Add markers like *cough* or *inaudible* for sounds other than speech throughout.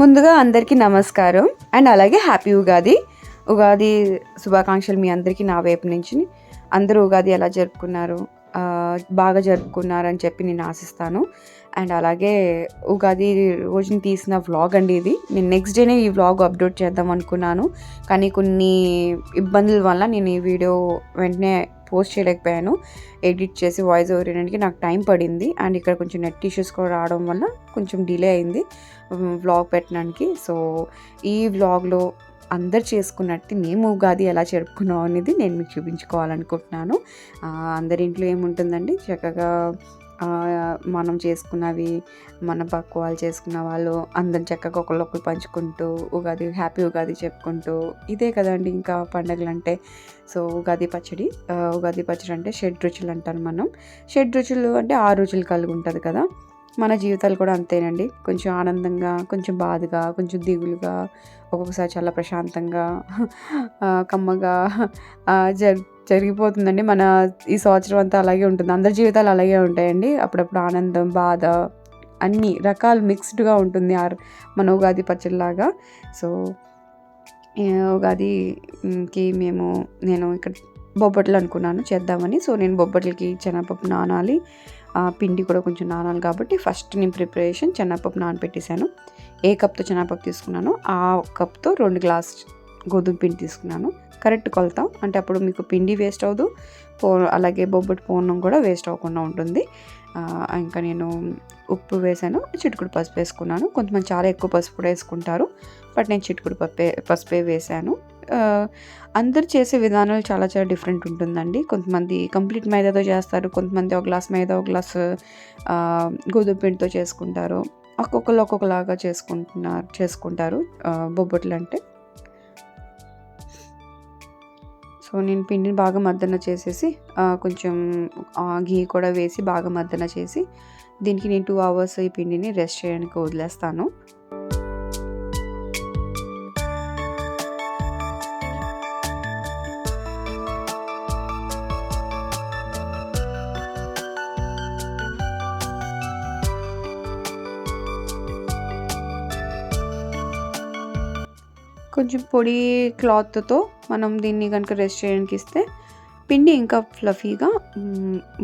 ముందుగా అందరికీ నమస్కారం. అండ్ అలాగే హ్యాపీ ఉగాది. ఉగాది శుభాకాంక్షలు మీ అందరికీ నా వైపు నుంచి. అందరూ ఉగాది ఎలా జరుపుకున్నారు? బాగా జరుపుకున్నారని చెప్పి నేను ఆశిస్తాను. అండ్ అలాగే ఉగాది రోజుని తీసిన వ్లాగ్ అండి ఇది. నేను నెక్స్ట్ డేనే ఈ వ్లాగ్ అప్లోడ్ చేద్దాం అనుకున్నాను. కానీ కొన్ని ఇబ్బందుల వల్ల నేను ఈ వీడియో వెంటనే పోస్ట్ చేయలేకపోయాను. ఎడిట్ చేసి వాయిస్ ఓవర్ వినడానికి నాకు టైం పడింది. అండ్ ఇక్కడ కొంచెం నెట్ ఇష్యూస్ కూడా రావడం వల్ల కొంచెం డిలే అయింది. వ్లాగ్ పెట్టడానికి. సో ఈ వ్లాగ్లో అందరు చేసుకున్నట్టు మేము ఉగాది ఎలా జరుపుకున్నాం అనేది నేను మీకు చూపించుకోవాలనుకుంటున్నాను. అందరి ఇంట్లో ఏముంటుందండి? చక్కగా మనం చేసుకున్నవి మన పక్క వాళ్ళు చేసుకున్న వాళ్ళు అందరం చక్కగా ఒకళ్ళొకరు పంచుకుంటూ ఉగాది హ్యాపీ ఉగాది చెప్పుకుంటూ ఇదే కదండి ఇంకా పండగలు అంటే సో ఉగాది పచ్చడి ఉగాది పచ్చడి అంటే షెడ్ రుచులు అంటారు మనం. షెడ్ రుచులు అంటే ఆరు రుచులు కలిగి ఉంటుంది కదా. మన జీవితాలు కూడా అంతేనండి. కొంచెం ఆనందంగా కొంచెం బాధగా కొంచెం దిగులుగా ఒక్కొక్కసారి చాలా ప్రశాంతంగా కమ్మగా జరు జరిగిపోతుందండి. మన ఈ సంవత్సరం అంతా అలాగే ఉంటుంది. అందరి జీవితాలు అలాగే ఉంటాయండి. అప్పుడప్పుడు ఆనందం బాధ అన్ని రకాలు మిక్స్డ్గా ఉంటుంది. ఆ మన ఉగాది పచ్చడిలాగా. సో ఉగాదికి మేము నేను ఇక్కడ బొబ్బట్లు అనుకున్నాను చేద్దామని. సో నేను బొబ్బట్లకి శనగపప్పు నానాలి. ఆ, పిండి కూడా కొంచెం నానాలి కాబట్టి ఫస్ట్ నేను ప్రిపరేషన్ చెనపప్పు నానపెట్టేశాను. ఏ కప్తో శనగపప్పు తీసుకున్నానో ఆ కప్తో రెండు గ్లాస్ గోధుమ పిండి తీసుకున్నాను. కరెక్ట్ కొలత. అంటే అప్పుడు మీకు పిండి వేస్ట్ అవ్వదు. పో అలాగే బొబ్బటి పూర్ణం కూడా వేస్ట్ అవ్వకుండా ఉంటుంది. ఇంకా నేను ఉప్పు వేసాను చిటుకుడు పసుపు వేసుకున్నాను. కొంతమంది చాలా ఎక్కువ పసుపు కూడా వేసుకుంటారు. బట్ నేను చిటుకుడు పప్పే పసుపే వేసాను. అందరు చేసే విధానాలు చాలా చాలా డిఫరెంట్ ఉంటుందండి. కొంతమంది కంప్లీట్ మైదాతో చేస్తారు కొంతమంది ఒక గ్లాస్ మైదా ఒక గ్లాస్ గోధుమ పిండితో చేసుకుంటారు. ఒక్కొక్కరు ఒక్కొక్కలాగా చేసుకుంటున్నారు చేసుకుంటారు బొబ్బట్లు అంటే. సో నేను పిండిని బాగా మద్దన చేసేసి కొంచెం ఘీ కూడా వేసి బాగా మద్దన చేసి దీనికి నేను టూ అవర్స్ ఈ పిండిని రెస్ట్ చేయడానికి వదిలేస్తాను. కొంచెం పొడి క్లాత్తో మనం దీన్ని కనుక రెస్ట్ చేయడానికి ఇస్తే పిండి ఇంకా ఫ్లఫీగా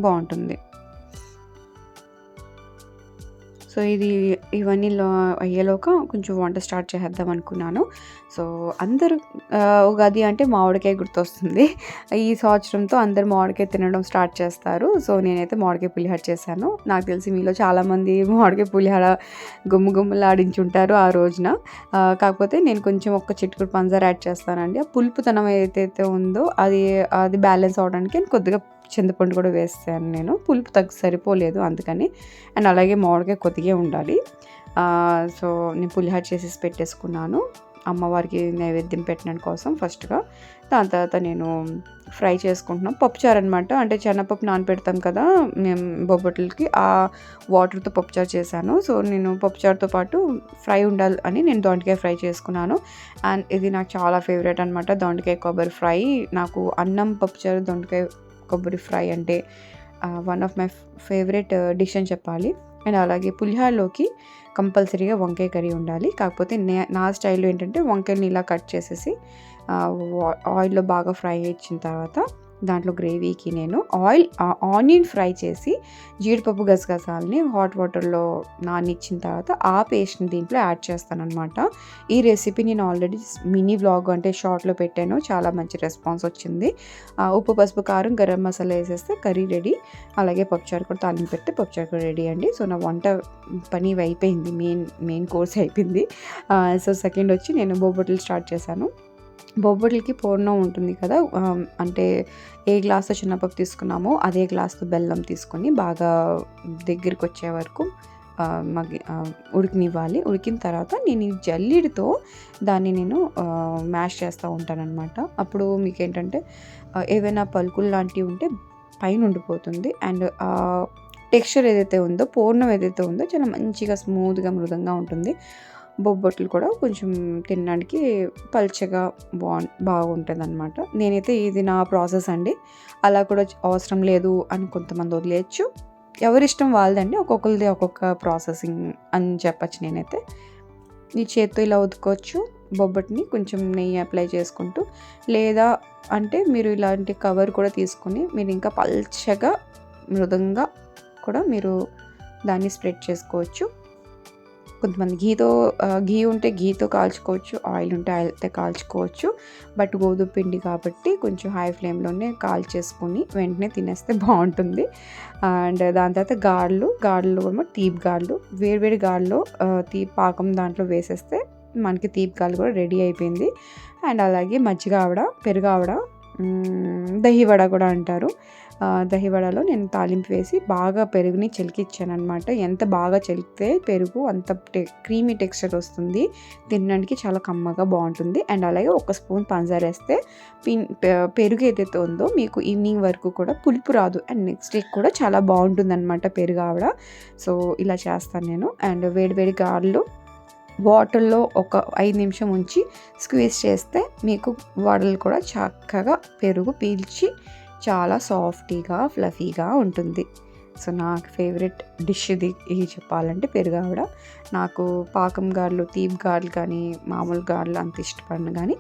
బాగుంటుంది. సో ఇది ఇవన్నీ లో అయ్యేలోక కొంచెం వంట స్టార్ట్ చేద్దాం అనుకున్నాను. సో అందరూ ఉగాది అంటే మామిడికాయ గుర్తొస్తుంది. ఈ సంవత్సరంతో అందరు మామిడికాయ తినడం స్టార్ట్ చేస్తారు. సో నేనైతే మామిడికాయ పులిహార చేశాను. నాకు తెలిసి మీలో చాలామంది మామిడికాయ పులిహార గుమ్ము గుమ్ములు ఆడించుంటారు ఆ రోజున. కాకపోతే నేను కొంచెం ఒక చిట్టుకుడు పంచదార యాడ్ చేస్తానండి. ఆ పులుపుతనం ఏదైతే ఉందో అది అది బ్యాలెన్స్ అవడానికి నేను కొద్దిగా చింతపండు కూడా వేస్తాను నేను. పులుపు తగ్గి సరిపోలేదు అందుకని. అండ్ అలాగే మామిడికాయ కొద్దిగా ఉండాలి. సో నేను పులిహార చేసేసి పెట్టేసుకున్నాను. అమ్మవారికి నైవేద్యం పెట్టడం కోసం ఫస్ట్గా. దాని తర్వాత నేను ఫ్రై చేసుకుంటున్నాం. పప్పుచారు అనమాట అంటే శనగపప్పు నానపెడతాం కదా మేము బొబ్బట్లకి ఆ వాటర్తో పప్పుచారు చేశాను. సో నేను పప్పుచారుతో పాటు ఫ్రై ఉండాలి అని నేను దొండకాయ ఫ్రై చేసుకున్నాను. అండ్ ఇది నాకు చాలా ఫేవరెట్ అనమాట దొండకాయ కొబ్బరి ఫ్రై. నాకు అన్నం పప్పుచారు దొండకాయ కొబ్బరి ఫ్రై అంటే one of my favourite dish అని చెప్పాలి. అండ్ అలాగే పులిహోరలోకి కంపల్సరీగా వంకాయ కర్రీ ఉండాలి. కాకపోతే నే- నా స్టైల్లో ఏంటంటే వంకాయని ఇలా కట్ చేసేసి ఆయిల్లో బాగా ఫ్రై ఇచ్చిన తర్వాత దాంట్లో గ్రేవీకి నేను ఆయిల్ ఆనియన్ ఫ్రై చేసి జీడిపప్పు గసగసాలని హాట్ వాటర్లో నానిచ్చిన తర్వాత ఆ పేస్ట్ని దీంట్లో యాడ్ చేస్తానన్నమాట. ఈ రెసిపీ నేను ఆల్రెడీ మినీ వ్లాగ్ అంటే షార్ట్లో పెట్టాను. చాలా మంచి రెస్పాన్స్ వచ్చింది. ఉప్పు పసుపు కారం గరం మసాలా వేసేస్తే కర్రీ రెడీ. అలాగే పప్పుచారు కూడా తాలింపు పెడితే పప్పుచారు కూడా రెడీ అండి. సో నా వంట పని అయిపోయింది. మెయిన్ మెయిన్ కోర్స్ అయిపోయింది. సో సెకండ్ వచ్చి నేను బొబ్బట్లు స్టార్ట్ చేశాను. బొబ్బట్లకి పూర్ణం ఉంటుంది కదా అంటే ఏ గ్లాస్తో చిన్నపప్పు తీసుకున్నామో అదే గ్లాస్తో బెల్లం తీసుకొని బాగా దగ్గరికి వచ్చే వరకు మగ్గి ఉడికినివ్వాలి. ఉడికిన తర్వాత నేను ఈ జల్లిడితో దాన్ని నేను మ్యాష్ చేస్తూ ఉంటానన్నమాట. అప్పుడు మీకు ఏంటంటే ఏవైనా పలుకులు లాంటివి ఉంటే పైన ఉండిపోతుంది. అండ్ టెక్స్చర్ ఏదైతే ఉందో పూర్ణం ఏదైతే ఉందో చాలా మంచిగా స్మూత్గా మృదంగా ఉంటుంది. బొబ్బట్లు కూడా కొంచెం తినడానికి పల్చగా బా బాగుంటుంది అనమాట నేనైతే ఇది నా ప్రాసెస్ అండి. అలా కూడా అవసరం లేదు అని కొంతమంది వదిలేయచ్చు. ఎవరిష్టం వాళ్ళదండి ఒక్కొక్కరిది ఒక్కొక్క ప్రాసెసింగ్ అని చెప్పచ్చు నేనైతే. ఈ చేత్తో ఇలా ఉతుకోవచ్చు బొబ్బట్ని కొంచెం నెయ్యి అప్లై చేసుకుంటూ లేదా అంటే మీరు ఇలాంటి కవర్ కూడా తీసుకొని మీరు ఇంకా పల్చగా మృదంగా కూడా మీరు దాన్ని స్ప్రెడ్ చేసుకోవచ్చు. కొంతమంది ఘీతో ఘీ ఉంటే గీతో కాల్చుకోవచ్చు ఆయిల్ ఉంటే ఆయిల్తో కాల్చుకోవచ్చు. బట్ గోధుమ పిండి కాబట్టి కొంచెం హై ఫ్లేమ్లోనే కాల్చేసుకొని వెంటనే తినేస్తే *laughs* బాగుంటుంది. అండ్ దాని తర్వాత గాళ్ళు గాళ్ళు ఏమో తీపి గాళ్ళు వేడివేడి గాల్లో తీ పాకం దాంట్లో వేసేస్తే మనకి తీపి గాళ్ళు కూడా రెడీ అయిపోయింది. అండ్ అలాగే మజ్జిగ ఆవిడ పెరుగు ఆవిడ దహి దహివడ కూడా అంటారు. దహివడలో నేను తాలింపు వేసి బాగా పెరుగుని చిలికిచ్చాను అనమాట ఎంత బాగా చిలికితే పెరుగు అంత టె క్రీమీ టెక్స్చర్ వస్తుంది. తినడానికి చాలా కమ్మగా బాగుంటుంది. అండ్ అలాగే ఒక స్పూన్ పంచదార వేస్తే పిన్ పె- పెరుగు ఏదైతే ఉందో మీకు ఈవినింగ్ వరకు కూడా పులుపు రాదు. అండ్ నెక్స్ట్ డే కూడా చాలా బాగుంటుంది అనమాట పెరుగు ఆవిడ. సో ఇలా చేస్తాను నేను. అండ్ వేడివేడి గాళ్ళు వాటర్లో ఒక ఐదు నిమిషం ఉంచి స్క్వీజ్ చేస్తే మీకు వడలు కూడా చక్కగా పెరుగు పీల్చి చాలా సాఫ్టీగా ఫ్లఫీగా ఉంటుంది. సో నాకు ఫేవరెట్ డిష్ ఇది. ఇది చెప్పాలంటే పెరుగావిడ. నాకు పాకం గారెలు తీపి గారెలు కానీ మామూలు గారెలు అంత ఇష్టపడను కానీ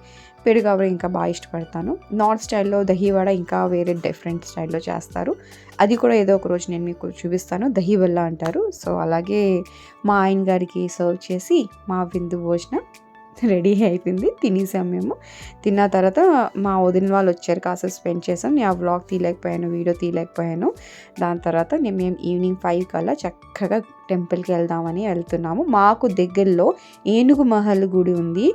పెరుగావిడ ఇంకా బాగా ఇష్టపడతాను. నార్త్ స్టైల్లో దహీవాడ ఇంకా వేరే డిఫరెంట్ స్టైల్లో చేస్తారు. అది కూడా ఏదో ఒక రోజు నేను మీకు చూపిస్తాను. దహీవల్ల అంటారు. సో అలాగే మా ఆయన గారికి సర్వ్ చేసి మా విందు భోజనం రెడీ అయిపోయింది. తినేసాం మేము. తిన్న తర్వాత మా వదిన వాళ్ళు వచ్చారు కాస్త స్పెండ్ చేసాం. నేను ఆ వ్లాగ్ తీయలేకపోయాను వీడియో తీయలేకపోయాను. దాని తర్వాత నేను మేము ఈవినింగ్ ఫైవ్ కల్లా చక్కగా టెంపుల్కి వెళ్దామని వెళ్తున్నాము. మాకు దగ్గరలో ఏనుగు మహల్ గుడి ఉంది.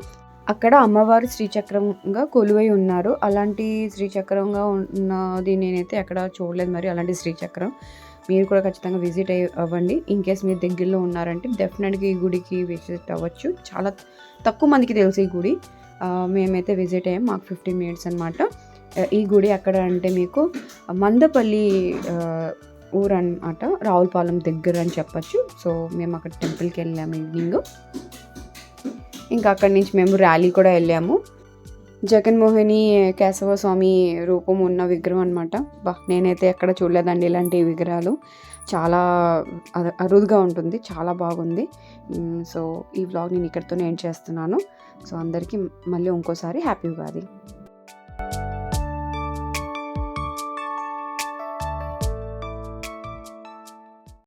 అక్కడ అమ్మవారు శ్రీచక్రంగా కొలువై ఉన్నారు. అలాంటి శ్రీచక్రంగా ఉన్నది నేనైతే ఎక్కడ చూడలేదు. మరి అలాంటి శ్రీచక్రం మీరు కూడా ఖచ్చితంగా విజిట్ అయ్యి అవ్వండి. ఇన్ కేస్ మీరు దగ్గరలో ఉన్నారంటే డెఫినెట్గా ఈ గుడికి విజిట్ అవ్వచ్చు. చాలా తక్కువ మందికి తెలుసు ఈ గుడి. మేమైతే విజిట్ అయ్యాం. మాకు ఫిఫ్టీన్ మినిట్స్ అనమాట ఈ గుడి ఎక్కడ అంటే మీకు మందపల్లి ఊరు అనమాట రావులపాలెం దగ్గర అని చెప్పచ్చు. సో మేము అక్కడ టెంపుల్కి వెళ్ళాము ఈవినింగ్ ఇంకా అక్కడి నుంచి మేము ర్యాలీ కూడా వెళ్ళాము. జగన్మోహిని కేశవ స్వామి రూపం ఉన్న విగ్రహం అనమాట బా నేనైతే ఎక్కడ చూడలేదండి ఇలాంటి విగ్రహాలు. చాలా అరుదుగా ఉంటుంది చాలా బాగుంది. సో ఈ వ్లాగ్ నేను ఇక్కడితో నేను చేస్తున్నాను. సో అందరికీ మళ్ళీ ఇంకోసారి హ్యాపీ ఉగాది.